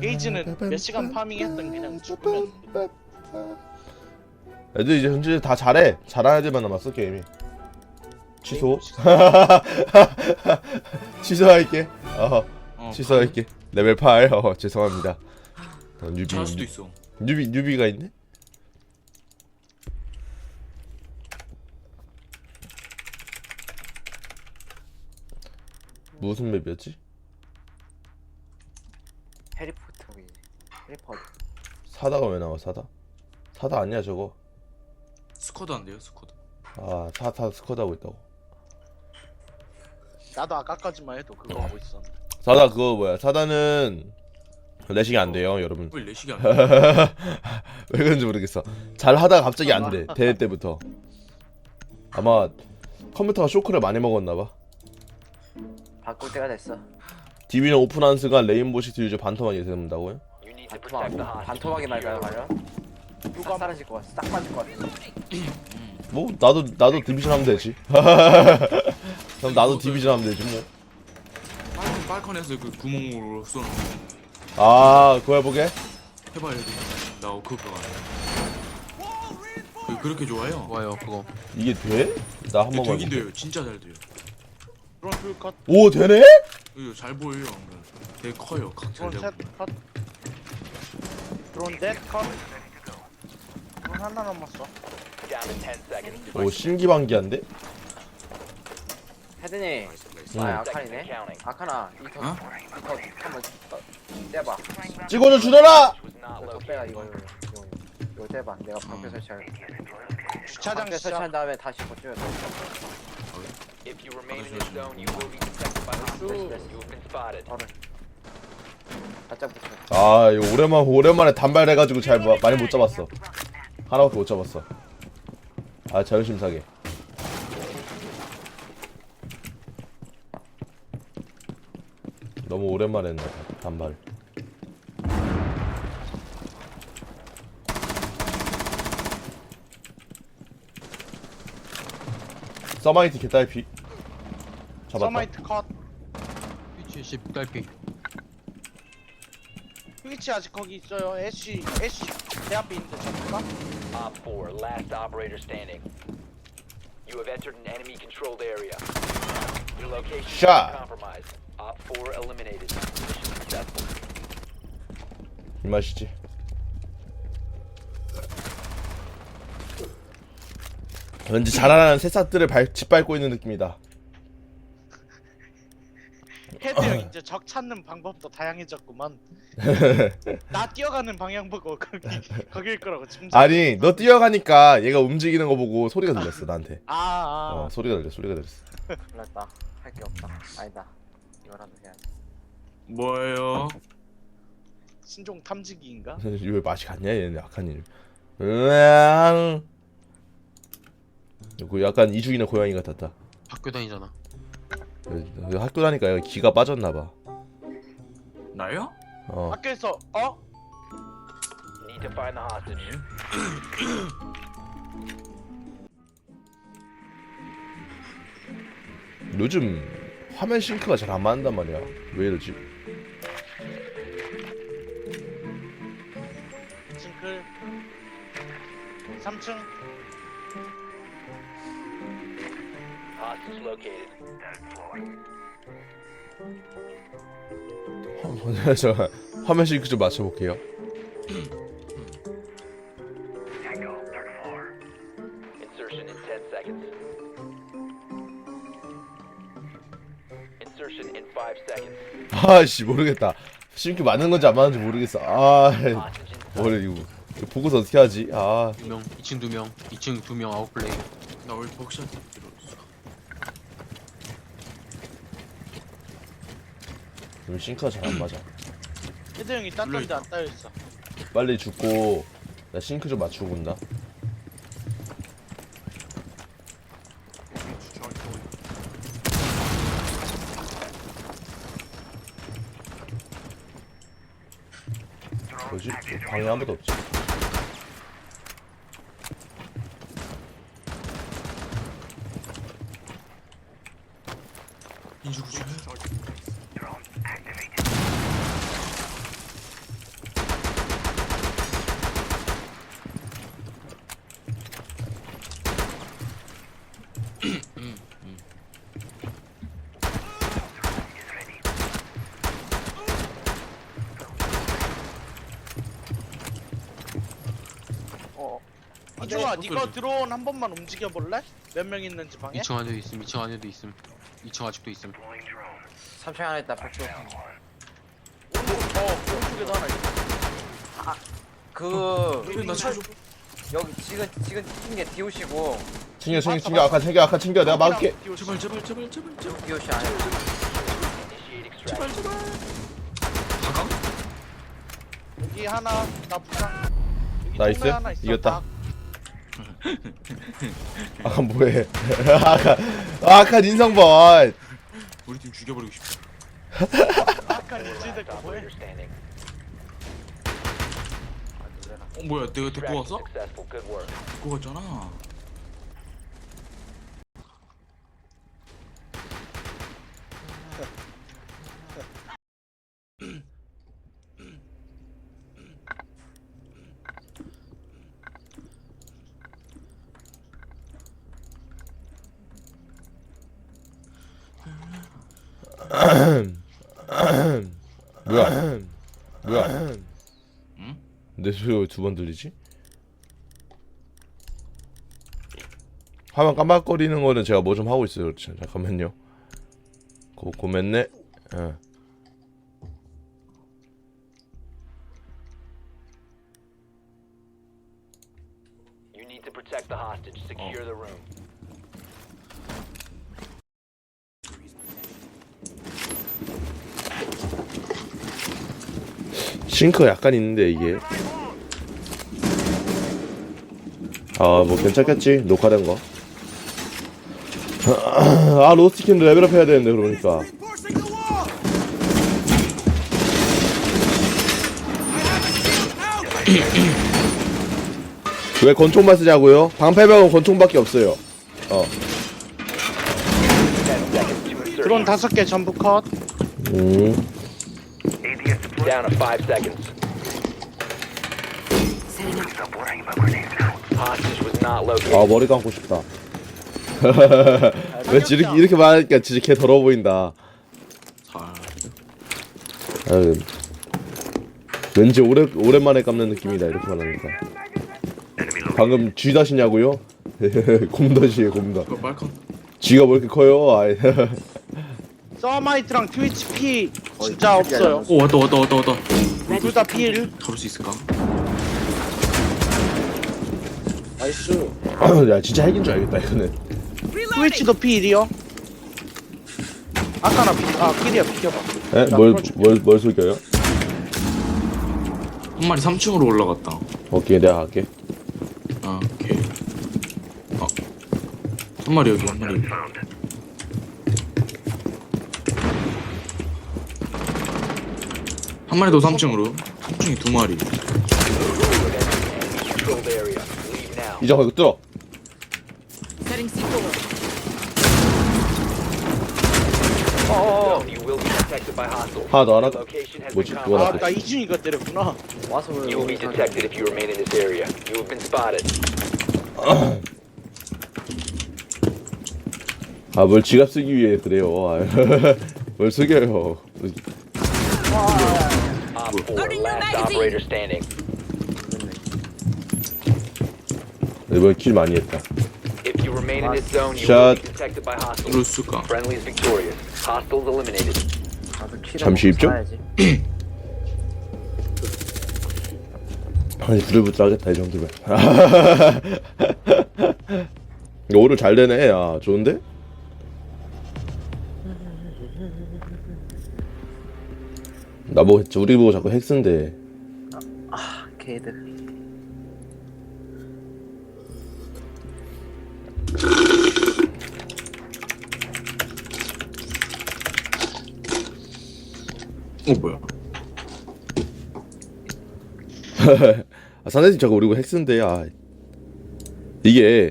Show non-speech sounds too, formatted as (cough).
게이지는 몇 시간 파밍했던 그냥 죽으면 (laughs) 애들 이제 현재 다 잘해. 잘하는 애들만 남았어 게임이. 취소. (laughs) 취소할게. 어 어, 취소할게. 레벨 8 어, 죄송합니다. 어, 뉴비 잘할 수도 있어. 뉴비 뉴비가 있네? 무슨 맵이었지? 해리포터기 해리포터. 사다가 왜 나와 사다? 사다 아니야 저거? 스쿼드 안 돼요, 스쿼드. 아 사다 스쿼드 하고 있다고. 나도 아까까지만 해도 그거 하고 있었는데. 사다 그거 뭐야? 사다는 레싱이 안 돼요 여러분. 왜 레식이 안 돼? (laughs) 왜 그런지 모르겠어. 잘 하다가 갑자기 안돼 대회 때부터. 아마 컴퓨터가 쇼크를 많이 먹었나봐. 바꿀 때가 됐어 DB는 오픈한 순간 레인보우 시트 유저 반토막이 된다고요? 반토막 반토막이 말까요 과연? 싹 사라질 것 같아 싹 빠질 것 같아 뭐 나도 나도 디비전 하면 되지 (laughs) 그럼 나도 디비전 하면 되지 빨간 빨간에서 그 구멍으로 쏘는 거 뭐아 그거 해보게 해봐야 돼. 나 그거 그 그렇게 좋아요? 좋아요 그거 이게 돼? 나한 네, 번만 되긴 해볼게. 돼요. 진짜 잘 돼요. 오 되네? 이거 잘 보여요. 되게 커요. 잘 드론 되고. 셋컷 드론 넷 컷 드론 하나 남았어 오 신기반기한데? 헤드니 응. 아 아칸이네 아칸아 이거 어? 이거 한번 떠- 떼봐 찍어줘 주더라! 이거 더 빼야 이거 이거 이거 이거 떼봐 내가 방패 설치할 주차장 방패 시작 설치한 다음에 다시 버티면 돼 If you remain in this zone, you will be detected by the. 됐어 You have been spotted. 바짝 붙여 아 이거 오랜만 오랜만에 단발해가지고 잘 마- 많이 못 잡았어. 하나밖에 못 잡았어. 아 자존심 상해. 너무 오랜만에 했네 단발. 서마이트 개딸피 잡았다 서마이트 컷 피치 10 딸피 트위치 아직 거기 있어요 애쉬 애쉬 내 앞에 있는데 잡을까? Op 4, last operator standing. You have entered an enemy controlled area. Your location is Shot. compromised. Op 4 eliminated. Mission successful. 이 맛이지 왠지 자라나는 새싹들을 발, 짓밟고 있는 느낌이다 형 이제 적 찾는 방법도 다양해졌구만. (laughs) 나 뛰어가는 방향 보고 거기 거길 거라고 짐작 아니 너 뛰어가니까 얘가 움직이는 거 보고 소리가 들렸어 나한테. 아, 아. 어 소리가 들렸어 소리가 들렸어. 몰랐다. 할 게 없다. 아니다. 이거라도 해야지. 뭐예요? 신종 탐지기인가? (laughs) 왜 맛이 갔냐 얘는 약한 일. 으앙. 그 약간 이중이나 고양이 같았다. 학교 다니잖아. 그 학교 다니까 얘가 기가 빠졌나봐 나요? 어 학교에서 어? Need to find the hostage. 요즘 화면 싱크가 잘 안 맞는단 말이야 왜 이러지 징클 3층 Located. 화- 저 화면 싱크 좀 맞춰볼게요. Insertion in 10 seconds. Insertion in 5 seconds. 아씨 모르겠다. 싱크 맞는 건지 안 맞는지 모르겠어. 아 Hostage in 뭐래 이거 이거 보고서 어떻게 하지? 아. 2명 2층 2명 2층 2명 아웃플레이. 나왜 벅샷 들었 어? 요즘 싱크가 잘 안 맞아 헤드 형이 땄던데 안 따여있어 빨리 죽고 나 싱크 좀 맞추고 온다 뭐지? 방에 아무도 없지 인수구조. 이중아 네, 니가 드론 한 번만 움직여 볼래? 몇 명 있는지 방에? 2층 안에도 있음 2층 안에도 있음 2층 아직도 있음 3층 하나 있다 백도 오른쪽 어 오른쪽에도 하나 있어 그 그래 나 쳐줘 여기 지금 지금 찍은 게 디오시고 챙겨 챙겨 챙겨 아까 챙겨 아까 챙겨 내가 막을게 제발 제발 제발 제발 제발 디오시 안에 Initiate extraction. 가강? 여기 하나 나 부상 여기 나이스. 통로에 하나 있어, 이겼다. 박. (laughs) 아까 뭐해 (laughs) 아까 아까 인성 봐 우리 팀 죽여버리고 싶다 아까 뭐해? Operator standing. 어 뭐야 내가 데리고 왔어? 데리고 갔잖아 (clears throat) 뭐야 뭐야 응? 내 소리 왜두번 들리지? 화면 깜빡거리는 거는 제가 뭐 좀 하고 있어요 그렇죠 잠깐만요 고, 고맨네 예. You need to protect the hostage. Secure the room. 싱크 약간 있는데 이게 아 뭐 괜찮겠지 녹화된 거. (clears throat) 아 로스티킨도 레벨업 해야 되는데 그러니까 (clears throat) 왜 권총만 쓰냐고요? 방패병은 권총밖에 없어요. 어. 드론 다섯 개 전부 컷 음. Down to five seconds. Hostage was not located. 아 머리 감고 싶다. (laughs) 왠지 이렇게 이렇게 말하니까 진짜 개 더러워 보인다. 잘 아유, 왠지 오래 오랜만에 감는 느낌이다 이렇게 말하니까. 방금 쥐 다시냐고요? (laughs) 곰다시에 곰다. 그 말컨 쥐가 뭐 이렇게 커요? 아이. (laughs) 서마이트랑 트위치 P 진짜 없어요 오 왔다 왔다 왔다 왔다 둘다 P1 잡을 수 있을까? 나이스 (clears throat) 야 진짜 핵인 줄 알겠다 이거는. 트위치도 P1이요? 아까 나 P 아 P이야 비켜봐 에? 뭘, 뭘, 뭘 속여요? 한 마리 3층으로 올라갔다 오케이 내가 갈게. 아 오케이 어. 한 마리 여기 한 마리 여기. 한 마리 더 3층으로 3층이 두 마리 Controlled area. Leave now. 이정아 이거 뚫어. You will be detected by hostiles. 하나 더 하나 더. location has 뭐지, been 그거 compromised. 아까 이준이가 때렸구나 와서 왜 You will be detected if you remain in this area. You have been spotted. 아뭘 지갑 쓰기 위해 그래요. 뭘 속여요. Op 4, last operator standing. 이번 킬 많이 했다. If you remain in this zone, you Shot. will be detected by hostiles. 그럴 수가 Friendly is victorious. Hostiles eliminated. 잠시 입죠? 아니 부들부들 하겠다 이 정도면 이거 오늘 잘 되네 야 좋은데? 나보고 했지. 우리 보고 자꾸 핵 쓴대. 걔들. 어 뭐야? (laughs) 아, 사내팀 자꾸 우리 보고 핵 쓴대 야. 이게